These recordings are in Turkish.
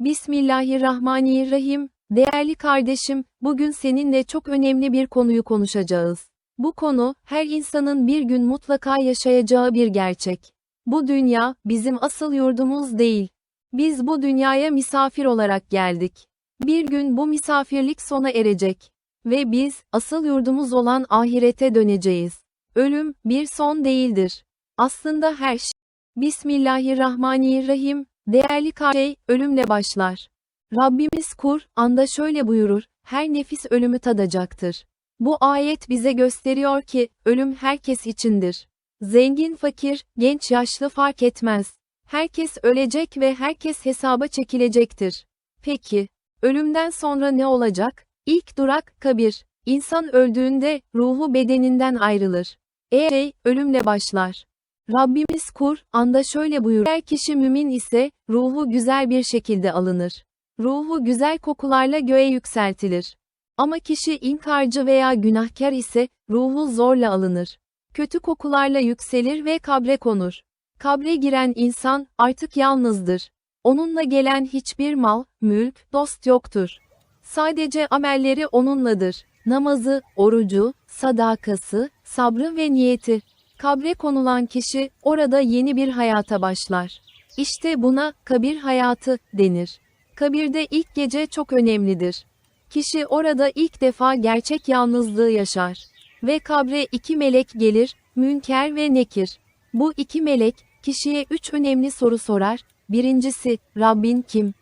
Bismillahirrahmanirrahim. Değerli kardeşim, bugün seninle çok önemli bir konuyu konuşacağız. Bu konu, her insanın bir gün mutlaka yaşayacağı bir gerçek. Bu dünya, bizim asıl yurdumuz değil. Biz bu dünyaya misafir olarak geldik. Bir gün bu misafirlik sona erecek. Ve biz, asıl yurdumuz olan ahirete döneceğiz. Ölüm, bir son değildir. Aslında her şey. Bismillahirrahmanirrahim. Değerli şey, ölümle başlar. Rabbimiz Kur, anda şöyle buyurur, her nefis ölümü tadacaktır. Bu ayet bize gösteriyor ki, ölüm herkes içindir. Zengin fakir, genç yaşlı fark etmez. Herkes ölecek ve herkes hesaba çekilecektir. Peki, ölümden sonra ne olacak? İlk durak, kabir. İnsan öldüğünde, ruhu bedeninden ayrılır. E şey, ölümle başlar. Rabbimiz Kur, anda şöyle buyurur. Eğer kişi mümin ise, ruhu güzel bir şekilde alınır. Ruhu güzel kokularla göğe yükseltilir. Ama kişi inkarcı veya günahkar ise, ruhu zorla alınır. Kötü kokularla yükselir ve kabre konur. Kabre giren insan, artık yalnızdır. Onunla gelen hiçbir mal, mülk, dost yoktur. Sadece amelleri onunladır. Namazı, orucu, sadakası, sabrı ve niyeti. Kabre konulan kişi, orada yeni bir hayata başlar. İşte buna, kabir hayatı, denir. Kabirde ilk gece çok önemlidir. Kişi orada ilk defa gerçek yalnızlığı yaşar. Ve kabre iki melek gelir, Münker ve Nekir. Bu iki melek, kişiye üç önemli soru sorar. Birincisi, Rabbin kim?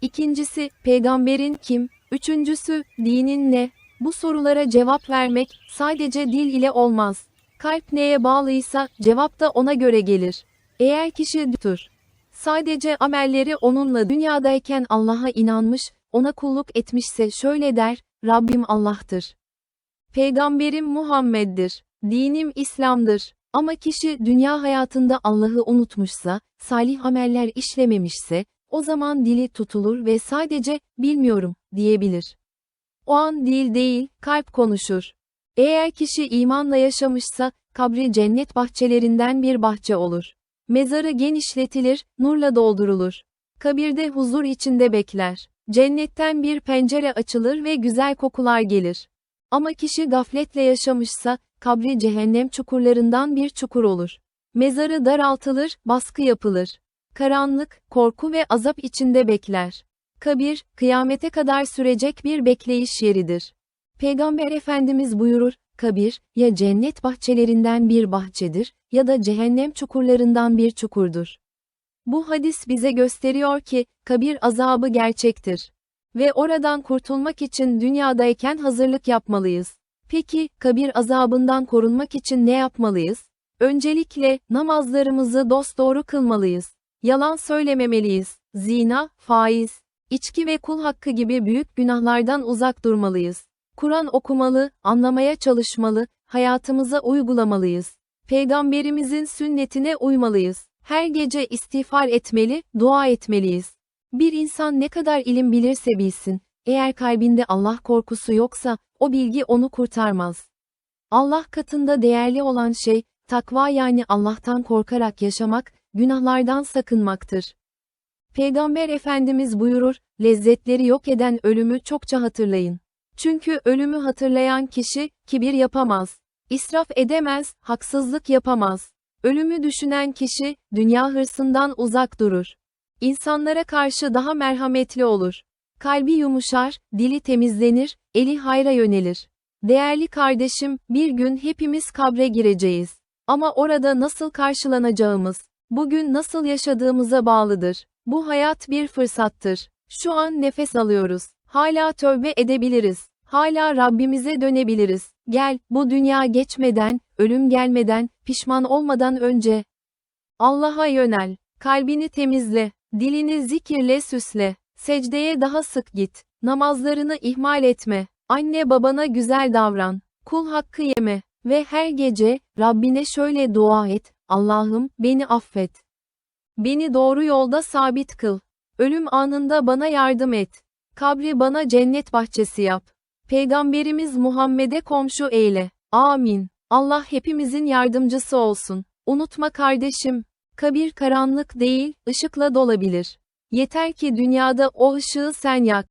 İkincisi, peygamberin kim? Üçüncüsü, dinin ne? Bu sorulara cevap vermek, sadece dil ile olmaz. Kalp neye bağlıysa, cevap da ona göre gelir. Eğer kişi tutur, sadece amelleri onunla dünyadayken Allah'a inanmış, ona kulluk etmişse şöyle der, Rabbim Allah'tır. Peygamberim Muhammed'dir. Dinim İslam'dır. Ama kişi dünya hayatında Allah'ı unutmuşsa, salih ameller işlememişse, o zaman dili tutulur ve sadece, bilmiyorum, diyebilir. O an dil değil, kalp konuşur. Eğer kişi imanla yaşamışsa, kabri cennet bahçelerinden bir bahçe olur. Mezarı genişletilir, nurla doldurulur. Kabirde huzur içinde bekler. Cennetten bir pencere açılır ve güzel kokular gelir. Ama kişi gafletle yaşamışsa, kabri cehennem çukurlarından bir çukur olur. Mezarı daraltılır, baskı yapılır. Karanlık, korku ve azap içinde bekler. Kabir, kıyamete kadar sürecek bir bekleyiş yeridir. Peygamber Efendimiz buyurur, kabir, ya cennet bahçelerinden bir bahçedir, ya da cehennem çukurlarından bir çukurdur. Bu hadis bize gösteriyor ki, kabir azabı gerçektir. Ve oradan kurtulmak için dünyadayken hazırlık yapmalıyız. Peki, kabir azabından korunmak için ne yapmalıyız? Öncelikle, namazlarımızı dosdoğru kılmalıyız. Yalan söylememeliyiz. Zina, faiz, içki ve kul hakkı gibi büyük günahlardan uzak durmalıyız. Kur'an okumalı, anlamaya çalışmalı, hayatımıza uygulamalıyız. Peygamberimizin sünnetine uymalıyız. Her gece istiğfar etmeli, dua etmeliyiz. Bir insan ne kadar ilim bilirse bilsin, eğer kalbinde Allah korkusu yoksa, o bilgi onu kurtarmaz. Allah katında değerli olan şey, takva yani Allah'tan korkarak yaşamak, günahlardan sakınmaktır. Peygamber Efendimiz buyurur, lezzetleri yok eden ölümü çokça hatırlayın. Çünkü ölümü hatırlayan kişi, kibir yapamaz, israf edemez, haksızlık yapamaz. Ölümü düşünen kişi, dünya hırsından uzak durur. İnsanlara karşı daha merhametli olur. Kalbi yumuşar, dili temizlenir, eli hayra yönelir. Değerli kardeşim, bir gün hepimiz kabre gireceğiz. Ama orada nasıl karşılanacağımız, bugün nasıl yaşadığımıza bağlıdır. Bu hayat bir fırsattır. Şu an nefes alıyoruz. Hala tövbe edebiliriz. Hala Rabbimize dönebiliriz. Gel, bu dünya geçmeden, ölüm gelmeden, pişman olmadan önce. Allah'a yönel. Kalbini temizle. Dilini zikirle süsle. Secdeye daha sık git. Namazlarını ihmal etme. Anne babana güzel davran. Kul hakkı yeme. Ve her gece, Rabbine şöyle dua et. Allah'ım, beni affet. Beni doğru yolda sabit kıl. Ölüm anında bana yardım et. Kabri bana cennet bahçesi yap. Peygamberimiz Muhammed'e komşu eyle. Amin. Allah hepimizin yardımcısı olsun. Unutma kardeşim, kabir karanlık değil, ışıkla dolabilir. Yeter ki dünyada o ışığı sen yak.